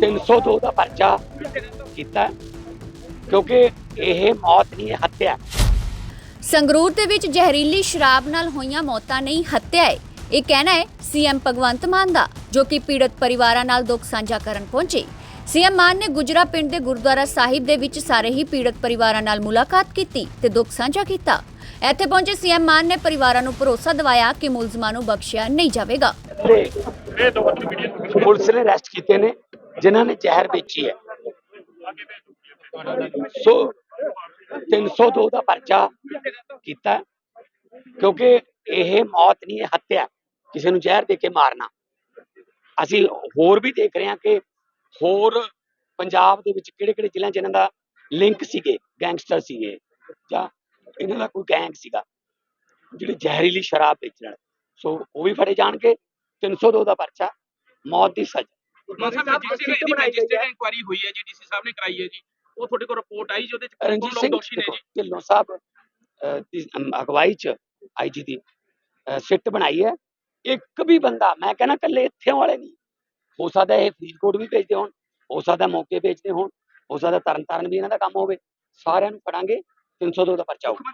302 ਦਾ ਪਰਚਾ ਕੀਤਾ ਕਿਉਂਕਿ ਇਹ ਮੌਤ ਨਹੀਂ ਹੱਤਿਆ। ਸੰਗਰੂਰ ਦੇ ਵਿੱਚ ਜ਼ਹਿਰੀਲੀ ਸ਼ਰਾਬ ਨਾਲ ਹੋਈਆਂ ਮੌਤਾਂ ਨਹੀਂ ਹੱਤਿਆ ਹੈ। ਇਹ ਕਹਿਣਾ ਹੈ ਸੀਐਮ ਭਗਵੰਤ ਮਾਨ ਦਾ ਜੋ ਕਿ ਪੀੜਤ ਪਰਿਵਾਰਾਂ ਨਾਲ ਦੁੱਖ ਸਾਂਝਾ ਕਰਨ ਪਹੁੰਚੇ। ਸੀਐਮ ਮਾਨ ਨੇ ਗੁਜਰਾ ਪਿੰਡ ਦੇ ਗੁਰਦੁਆਰਾ ਸਾਹਿਬ ਦੇ ਵਿੱਚ ਸਾਰੇ ਹੀ ਪੀੜਤ ਪਰਿਵਾਰਾਂ ਨਾਲ ਮੁਲਾਕਾਤ ਕੀਤੀ ਤੇ ਦੁੱਖ ਸਾਂਝਾ ਕੀਤਾ। ਇੱਥੇ ਪਹੁੰਚੇ ਸੀਐਮ ਮਾਨ ਨੇ ਪਰਿਵਾਰਾਂ ਨੂੰ ਭਰੋਸਾ ਦਿਵਾਇਆ ਕਿ ਮੁਲਜ਼ਮਾਂ ਨੂੰ ਬਖਸ਼ਿਆ ਨਹੀਂ ਜਾਵੇਗਾ। ਪੁਲਿਸ ਨੇ ਅਰੈਸਟ ਕੀਤੇ ਨੇ। ਜਿਨ੍ਹਾਂ ਨੇ ਜ਼ਹਿਰ ਵੇਚੀ ਹੈ। ਸੋ 302 ਦਾ ਪਰਚਾ ਕੀਤਾ ਕਿਉਂਕਿ ਇਹ ਮੌਤ ਨਹੀਂ ਹੈ ਹੱਤਿਆ ਕਿਸੇ ਨੂੰ ਜ਼ਹਿਰ ਦੇ ਕੇ ਮਾਰਨਾ। ਅਸੀਂ ਹੋਰ ਵੀ ਦੇਖ ਰਹੇ ਹਾਂ ਕਿ ਹੋਰ ਪੰਜਾਬ ਦੇ ਵਿੱਚ ਕਿਹੜੇ ਕਿਹੜੇ ਜ਼ਿਲ੍ਹਿਆਂ 'ਚ ਇਹਨਾਂ ਦਾ ਲਿੰਕ ਸੀਗੇ ਗੈਂਗਸਟਰ ਸੀਗੇ, ਜਾਂ ਇਹਨਾਂ ਦਾ ਕੋਈ ਗੈਂਗ ਸੀਗਾ, ਜਿਹੜੇ ਜ਼ਹਿਰੀਲੀ ਸ਼ਰਾਬ ਵੇਚਣ ਵਾਲੇ। ਸੋ ਉਹ ਵੀ ਫੜੇ ਜਾਣਗੇ। 302 ਦਾ ਪਰਚਾ, ਮੌਤ ਦੀ ਸਜ਼ਾ। Mann sahib magistrate magistrate inquiry ਹੋਈ ਹੈ ਜੀ ਡੀਸੀ ਸਾਹਿਬ ਨੇ ਕਰਾਈ ਹੈ ਜੀ। ਉਹ ਤੁਹਾਡੇ ਕੋਲ ਰਿਪੋਰਟ ਆਈ ਜੀ ਉਹਦੇ ਚ ਕੌਣ ਲੋਕ ਦੋਸ਼ੀ ਨੇ ਜੀ। ਢਿੱਲੋਂ ਸਾਹਿਬ ਦੀ ਅਗਵਾਈ ਚ ਆਈਜੀ ਦੀ ਸਿੱਟ ਬਣਾਈ ਹੈ। ਇੱਕ ਵੀ ਬੰਦਾ ਮੈਂ ਕਹਿੰਦਾ ਕੱਲੇ ਇੱਥੇ ਵਾਲੇ ਨਹੀਂ। ਹੋ ਸਕਦਾ ਇਹ ਫਰੀਦਕੋਟ ਵੀ ਭੇਜਦੇ ਹੋਣ ਹੋ ਸਕਦਾ ਮੌਕੇ ਭੇਜਦੇ ਹੋਣ ਹੋ ਸਕਦਾ ਤਰਨ ਤਾਰਨ ਵੀ ਇਹਨਾਂ ਦਾ ਕੰਮ ਹੋਵੇ। ਸਾਰਿਆਂ ਨੂੰ ਫੜਾਂਗੇ 302 ਦਾ ਪਰਚਾ ਹੋਊਗਾ।